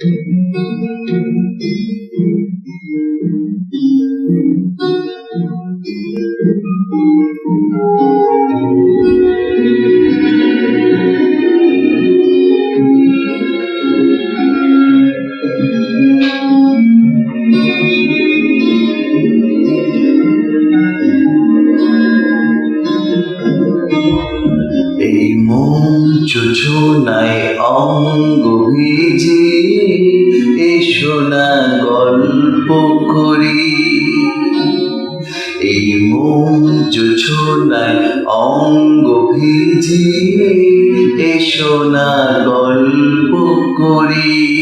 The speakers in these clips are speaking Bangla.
Thank you. অঙ্গ ভিজে এসো না গল্প করি।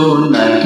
সুন্নাত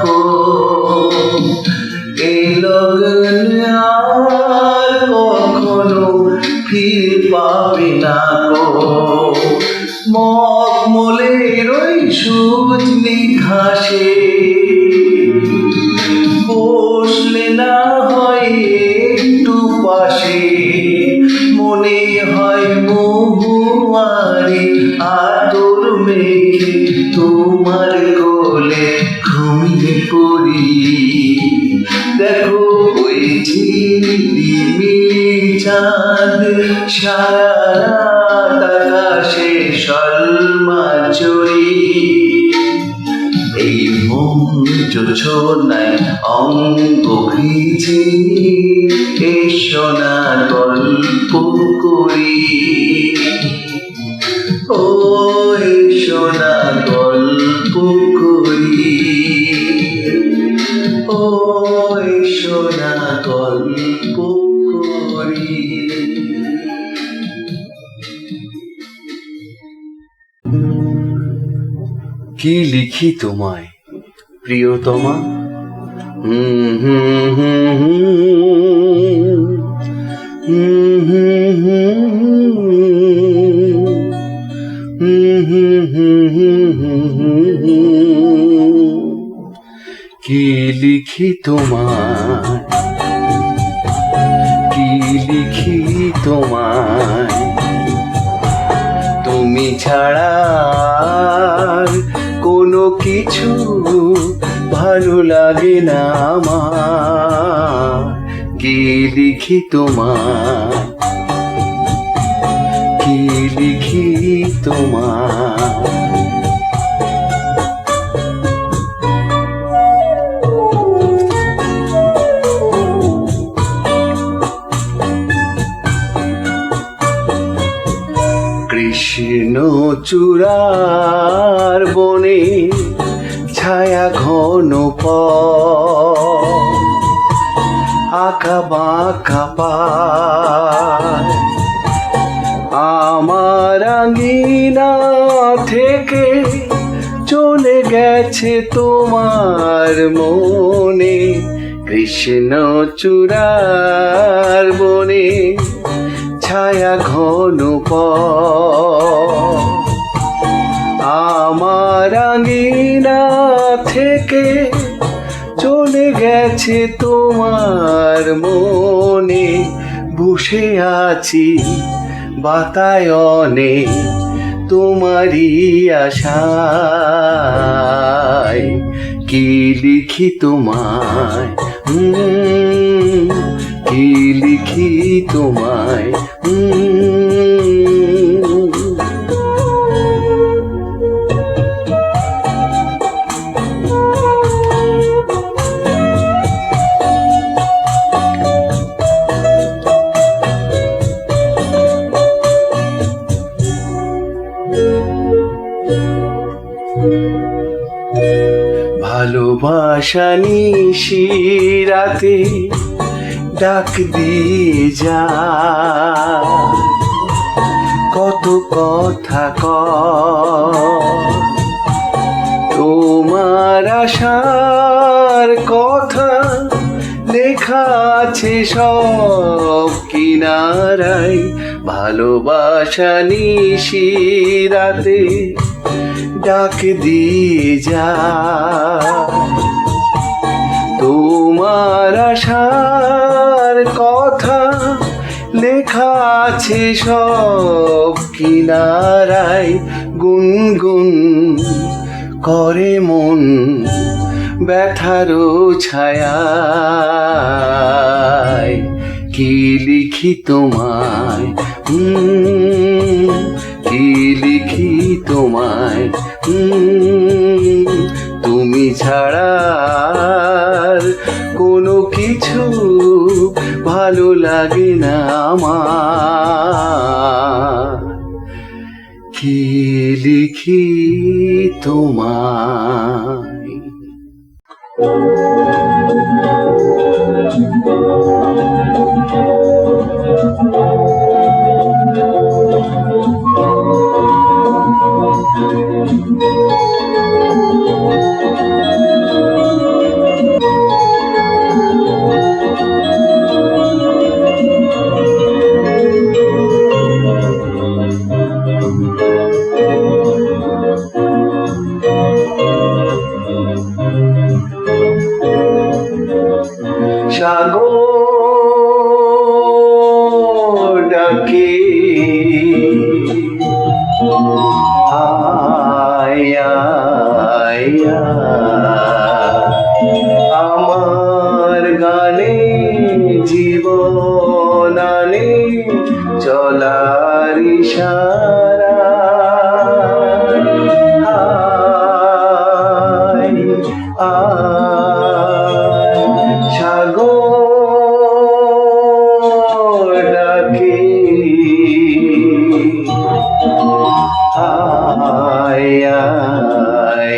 को এ কখনো ফির পাবে না মগ মলে রই সবুজ ঘাসে চাঁদ, সারা রাত আকাশে সলমাচুরি এই মন যোজনায় অঙ্গ ভিজে এসো না গল্প করি। ও কি লিখি তোমায় প্রিয়তমা হুম কি লিখি তোমায় লিখি তোমার কি লিখি তোমার কৃষ্ণ চূড়ার বনে গেছে তোমার মনে, কৃষ্ণ চূড়ার বনে, ছায়া ঘন আমার আঙ্গিনা থেকে চলে গেছে তোমার মনে, বসে আছি বাতায়নে। তোমারই আশায় কি লিখি তোমায়? কি লিখি তোমায়? ভালোবাসা নিশিরাতে ডাক দিয়ে যা। কত কথা ক তোমার আশার কথা লেখা আছে সব কিনারায়। ভালোবাসা নিশিরাতে ডাক দিয়ে যা। তোমার আশার কথা লেখা আছে সব কিনারায় গুনগুন করে মন ব্যথারও ছায়ায়। কি লিখি তোমায়? কি লিখি তোমায়? তুমি ছাড়া কোনো কিছু ভালো লাগে না আমার। কি লিখি তোমায়? সাগর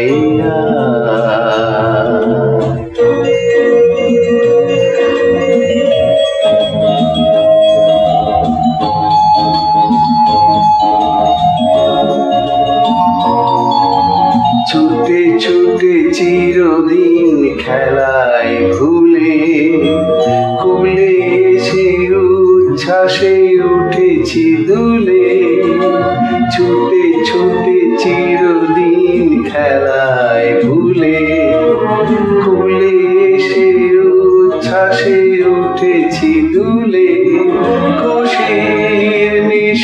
Yeah. Uh,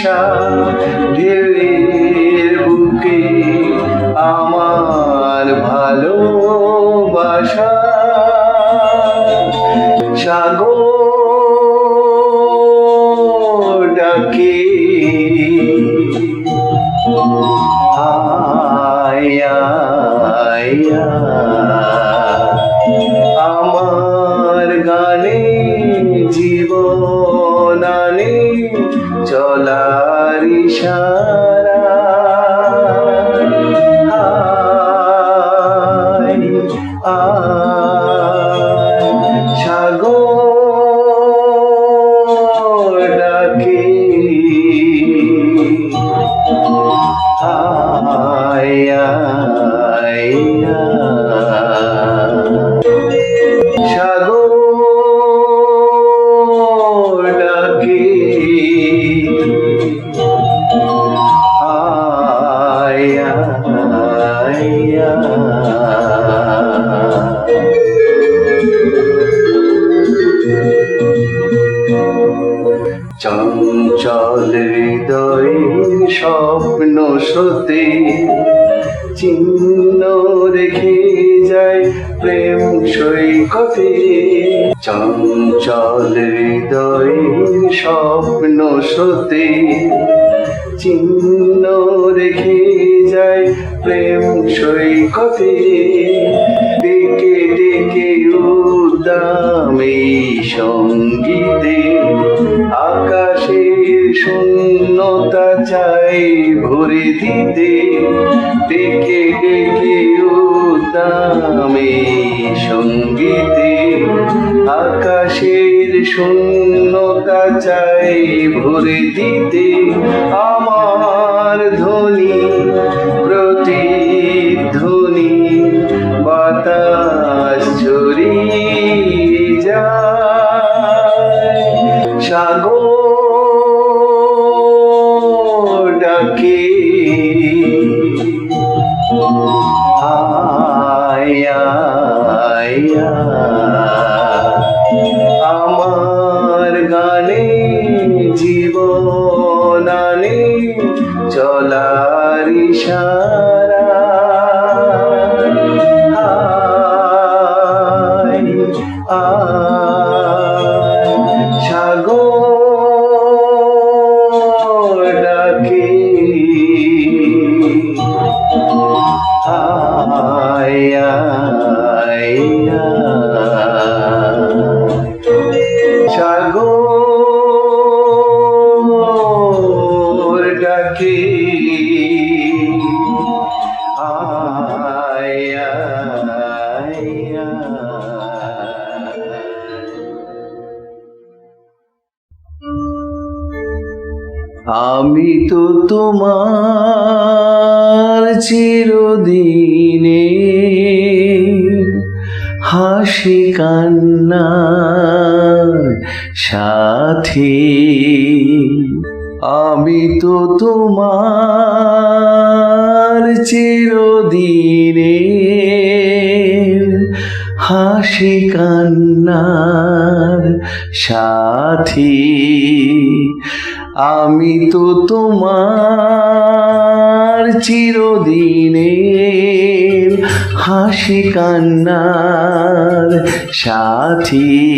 নিশা আয় স্রোতে চিহ্ন রেখে যায় প্রেম সৈকতে। চঞ্চল হৃদয়ের স্বপ্ন স্রোতে চিহ্ন রেখে যায় প্রেম সৈকতে। ডেকে সঙ্গীতে আকাশের শূন্যতা চাই ভরে দিতে। ডেকে ডেকে উদ্দামে সঙ্গীতে আকাশের শূন্যতা চাই ভরে দিতে। আমার ধ্বনি আমি তো তোমার চিরদিনে হাসি কান্নার সাথী। আমি তো তোমার চিরদিনে হাসি কান্নার সাথী। আমি তো তোমার চিরদিনের হাসি কান্নার সাথী।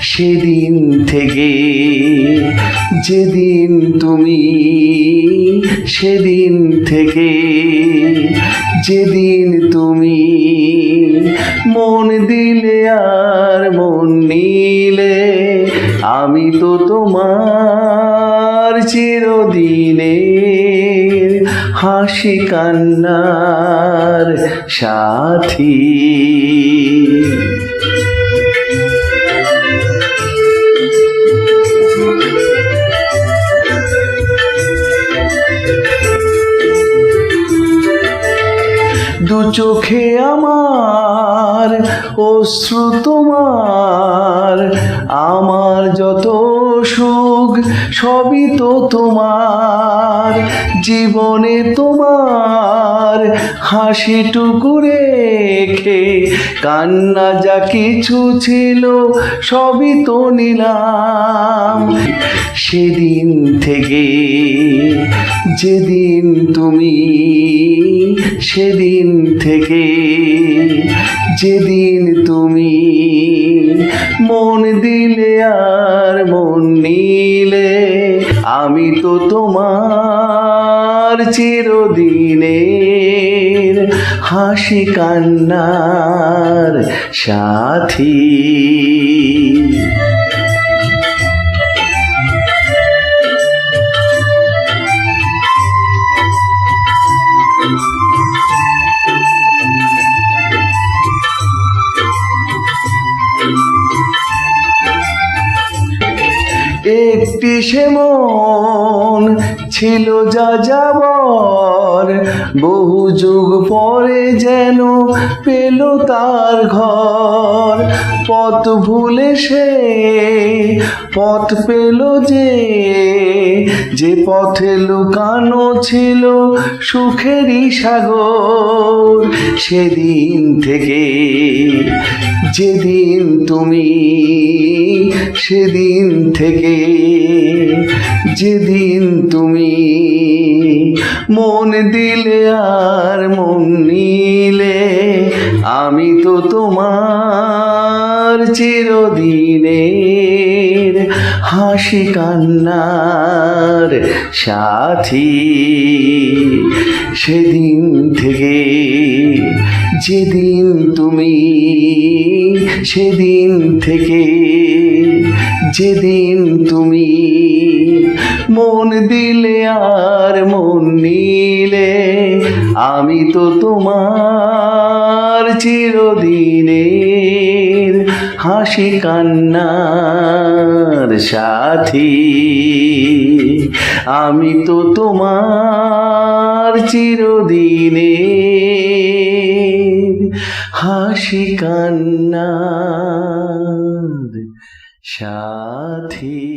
সেদিন থেকে যেদিন তুমি, সেদিন থেকে যেদিন তুমি মন দিলে আর মন নিলে আমি তো তোমার চিরদিনের হাসি কান্নার সাথী। দু চোখে আমার অশ্রু তোমার, আমার যত সুখ, সবই তো তোমার। জীবনে তোমার হাসিটুকু রেখে কান্না যা কিছু ছিল, সবই তো নিলাম। সেদিন থেকে যেদিন তুমি, সেদিন থেকে যেদিন তুমি মন দিলে আর মন নিলে আমি তো তোমার চিরদিনের হাসি কান্নার সাথী। সে মন ছিল যা যাবর বহু যুগ পরে যেন পেল তার ঘর। পথ ভুলে সে, পথ পেল যে যে পথে লুকানো ছিল সুখেরই সাগর। সেদিন থেকে যেদিন তুমি, সেদিন থেকে যেদিন তুমি মন দিলে আর মন নিলে, আমি তো তোমার চিরদিনের হাসি কান্নার সাথী। সেদিন থেকে যেদিন তুমি, সেদিন থেকে যেদিন তুমি মন দিলে আর মন নিলে, আমি তো তোমার চিরদিনের হাসি কান্নার সাথী। আমি তো তোমার চিরদিনের হাসি কান্নার সাথী।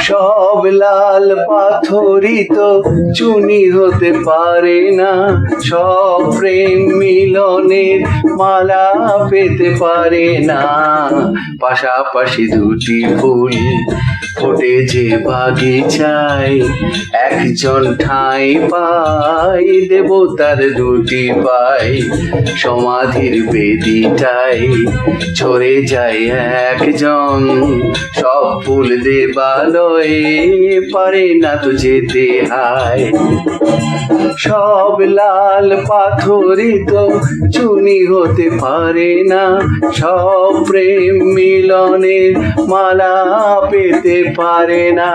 সব লাল পাথরই তো চুনি হতে পারে না। সব প্রেম মিলনের মালা পেতে পারে না। পাশাপাশি দুটি ফুল ফোটে যে বাগিচায়, একজন ঠাঁই পাই, দেবতার দুটি পাই। সমাধির বেদিটাই ছড়ে যায় একজন, সব ফুল দেবালয়ে পারে না তো যেতে হায় সব লাল পাথরই তো চুনি হতে পারে না। সব প্রেম মিলনের মালা পেতে পারে না।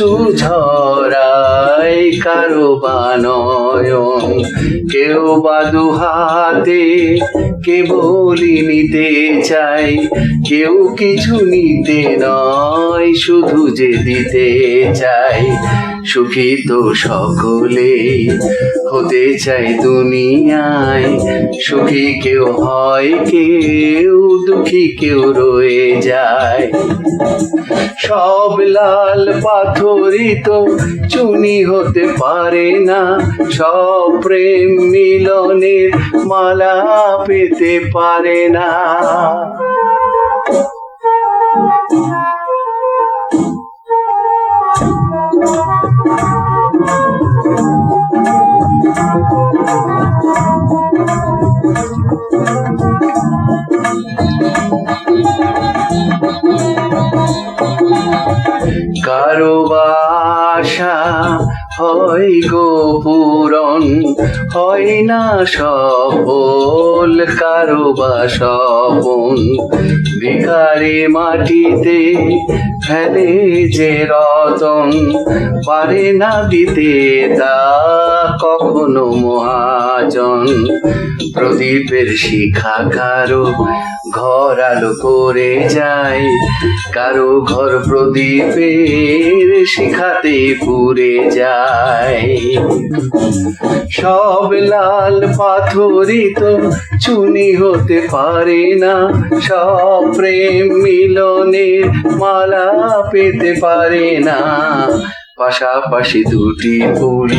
পশু ঝরায় কারও বানয়ন কেউ বা দুহাতে কেবলই নিতে চাই, কেউ কিছু নিতে নয়, শুধু যে দিতে চাই। সুখী তো সকলে হতে চাই দুনিয়ায়, সুখী কেউ হয়, কেউ দুঃখী কেউ রয়ে যায়। সব লাল পাথরই তো চুনি হতে পারে না, সব প্রেম মিলনের মালা পেতে পারে না। কারও বাসা হয় গো হয় না সফল, কারও বা সপন ভিখারি মাটিতে ফেলে যে রতন, পারে না দিতে তা কখনো মহাজন। প্রদীপের শিখা কারও ঘর আলো করে যায়, কারও ঘর প্রদীপের শিখাতে পুড়ে যায়। সব লাল পাথরই তো চুনি হতে পারে না, সব প্রেম মিলনের মালা পেতে পারে না। পাশাপাশি দুটি ফুল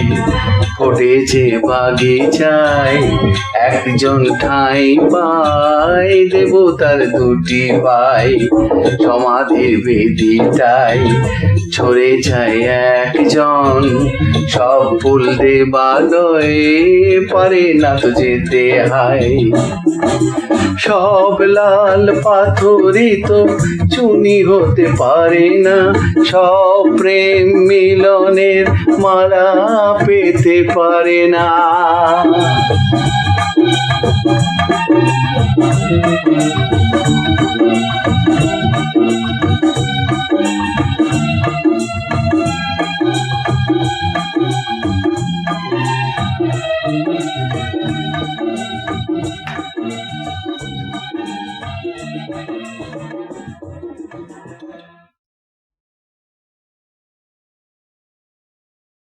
ফোটেছে বাগিচায় একজন ঠাঁই পাই দেবতার দুটি পাই সমাধির বেদিটাই ছড়ে যায় একজন। সব ফুল দেবালয়ে পারে না তো যেতে হায় সব লাল পাথরিত চুনি হতে পারে না সব প্রেম মিলনের মালা পেতে পারে না